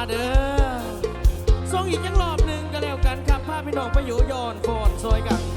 มาเด้อซองอีกยังรอบหนึ่งก็แล้วกันครับภาพพี่น้องไปอยู่ย้อนโฟนซอยกัน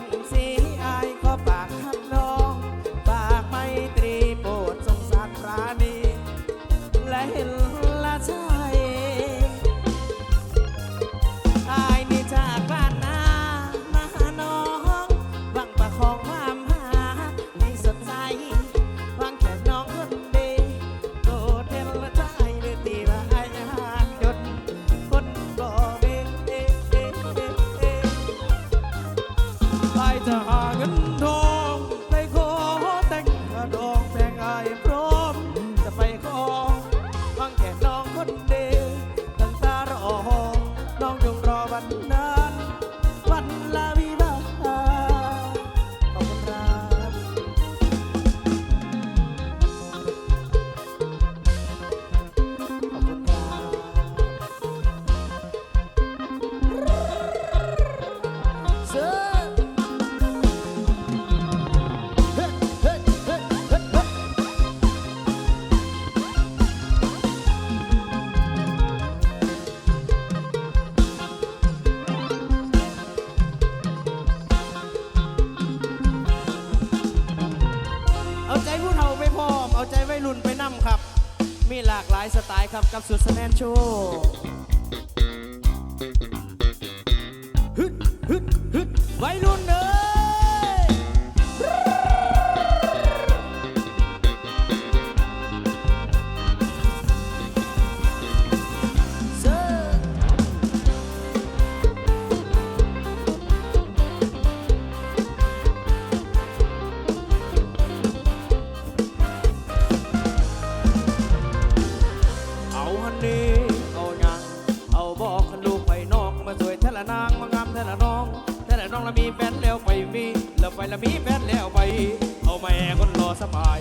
bình sinh the. ากหลายสไตล์ครับกับสุดสแนนโชว์ฮึดฮึดฮึดไวรุ่น แต่ละน้อง แต่ละน้องเรามีแฟนแล้วไปมีแล้วไปแล้มีแฟนแล้วไป เอาแม่คนรอสบาย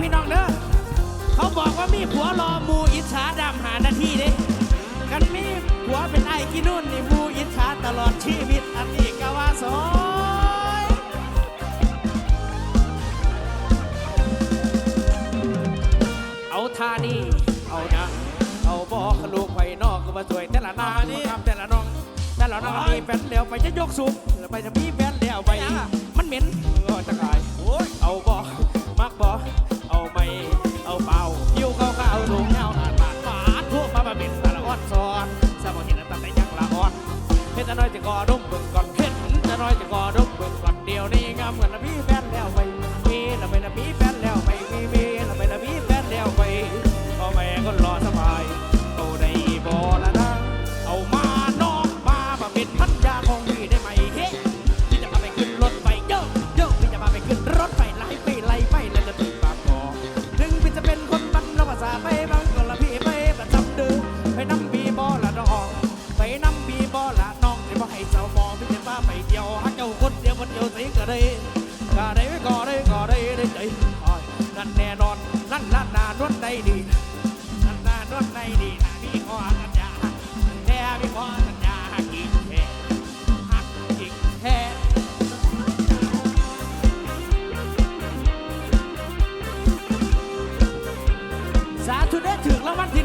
พี่น้องเด้อเขาบอกว่ามีผัวรอมูอิจฉาดำหาหน้าที่เด้กันมีผัวเป็นไอ้กินุ่นนี่มูอิจฉาตลอดชีวิตอันนี้กว่าสอยเอาท่านี่เอานะเอาบอกลูกไปนอกก็มาสวยแต่ละนางนี่แต่ละน้องแต่ละน้องมีแฟนแล้วไปจะยกสูงไปจะมีแฟนแล้วไปมันเหม็นงอจะกายเอาบอกมากบอก ไปเอาเป่าคิ้วเขาก็เอาดูเงาหนาดบาดบทั่วกมาบาเป็นสารอ้อนซ้อนสมองเห็นตั้งแต่ยังละอ่อนเพชรน้อยจะกอดมเบิ่งก่อนเพชรน้อยจะกอดมเบิ่งก่อนเดียวนี่งามเหมือนพี่แฟนแล้วไป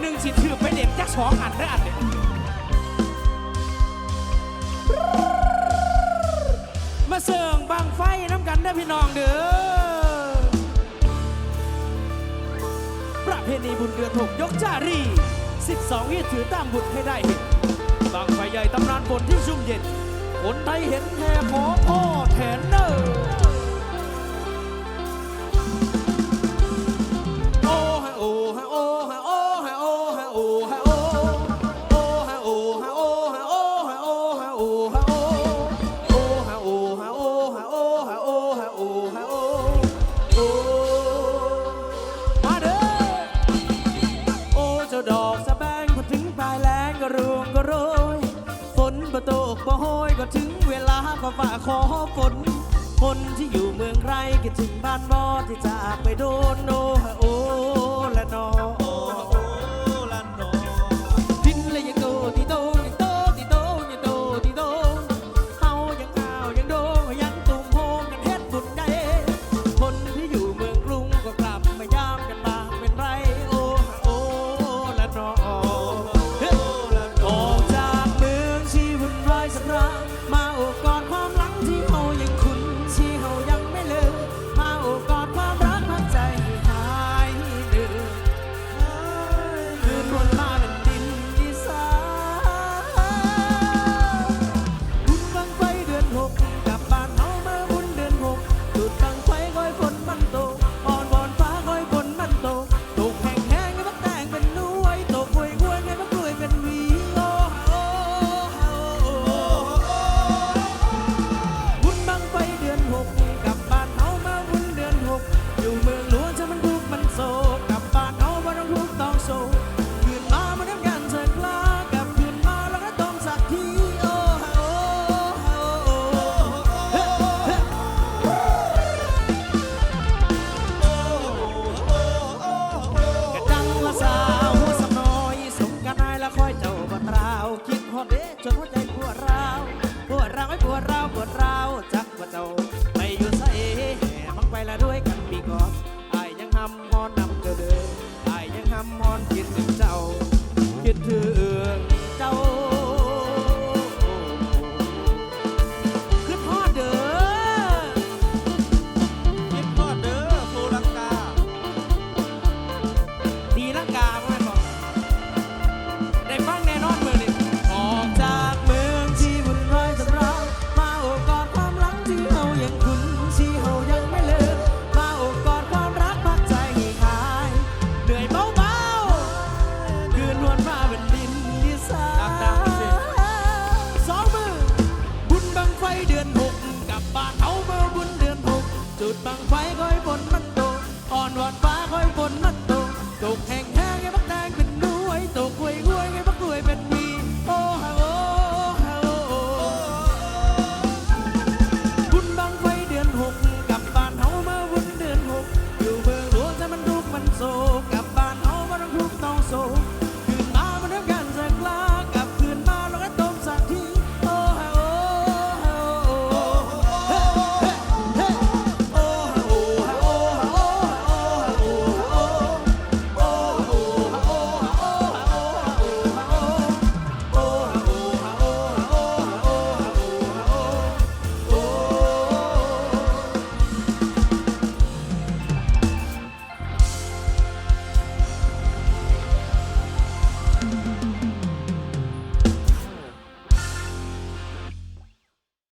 หนึ่งสิถือไปเด็กจักสองอันได้อันเนี่มาเสิร์งบางไฟน้ำกันได้พี่น้องเด้อประเพณีบุญเดือนถกยกจารีสิบสองเฮียถือตามบุตรให้ได้เห็นบางไฟใหญ่ตำนานฝนที่ชุ่มเย็นคนไทยเห็นแห่ขอพ่อแทนเนอร์ ฝ่าขอฝน คนที่อยู่เมืองไรคิดถึงบ้านบอที่จากไปโดนโนฮะโอและนอ yo no